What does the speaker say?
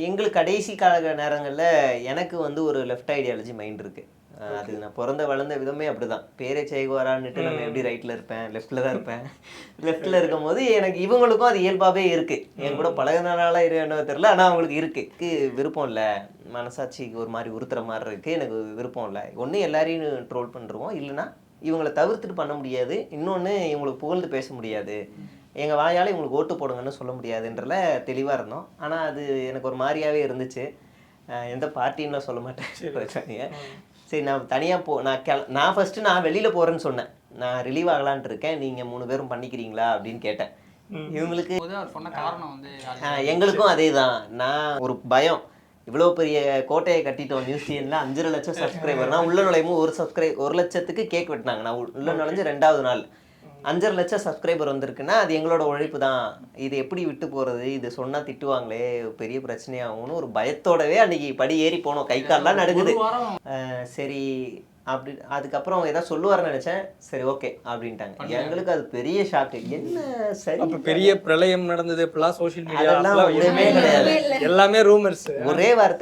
எங்களுக்கு கடைசி கால நேரங்களில் எனக்கு வந்து ஒரு லெஃப்ட் ஐடியாலஜி மைண்ட் இருக்கு. அஹ் அது நான் பிறந்த வளர்ந்த விதமே அப்படிதான். பேரே செய்குவாரான்னுட்டு நம்ம எப்படி ரைட்ல இருப்பேன் லெஃப்ட்ல தான் இருப்பேன். லெஃப்ட்ல இருக்கும் போது எனக்கு இவங்களுக்கும் அது இயல்பாவே இருக்கு. என் கூட பழகினால என்னவோ தெரியல ஆனா அவங்களுக்கு இருக்கு. எனக்கு விருப்பம் இல்லை. மனசாட்சிக்கு ஒரு மாதிரி உறுத்துற மாதிரி இருக்கு. எனக்கு விருப்பம் இல்லை. ஒன்று எல்லாரையும் ட்ரோல் பண்ணிருவோம். இல்லைன்னா இவங்களை தவிர்த்துட்டு பண்ண முடியாது. இன்னொன்று இவங்களுக்கு புகழ்ந்து பேச முடியாது. எங்கள் வாயால் இவங்களுக்கு ஓட்டு போடுங்கன்னு சொல்ல முடியாதுன்றல தெளிவாக இருந்தோம். ஆனால் அது எனக்கு ஒரு மாதிரியாவே இருந்துச்சு. எந்த பார்ட்டின்னு நான் சொல்ல மாட்டேன். சரி நான் தனியாக போ நான் கிள நான் ஃபஸ்ட்டு நான் வெளியில் போகிறேன்னு சொன்னேன். நான் ரிலீவ் ஆகலான்ட்டு இருக்கேன். நீங்கள் மூணு பேரும் பண்ணிக்கிறீங்களா அப்படின்னு கேட்டேன். இவங்களுக்கு எங்களுக்கும் அதே தான். நான் ஒரு பயம். இவ்வளோ பெரிய கோட்டையை கட்டிட்டோம் மியூசியம்ல அஞ்சரை லட்சம் சப்ஸ்கிரைபர் நான் உள்ள நுழையும் ஒரு சப்ஸ்கிரைப் ஒரு லட்சத்துக்கு கேக் வெட்டினாங்க. நான் உள்ள நுழைஞ்சு ரெண்டாவது நாள். அஞ்சரை லட்சம் சப்ஸ்கிரைபர் வந்திருக்குன்னா அது எங்களோட உழைப்பு தான். இது எப்படி விட்டு போகிறது இது சொன்னால் திட்டுவாங்களே. பெரிய பிரச்சனையாகும்னு ஒரு பயத்தோடவே அன்னைக்கு படி ஏறி போனோம். கை கால்லாம் ஆஹ் சரி அப்படி அதுக்கப்புறம் ஏதாவது சொல்லுவாருன்னு நினைச்சேன். சரி ஓகே அப்படின்ட்டாங்க. எங்களுக்கு அது பெரிய ஷாக்கு என்ன சரி? அப்ப பெரிய பிரளயம் நடந்தது இப்பெல்லாம் சோஷியல் மீடியா எல்லாமே ரூமர்ஸ் ஒரே வார்த்தை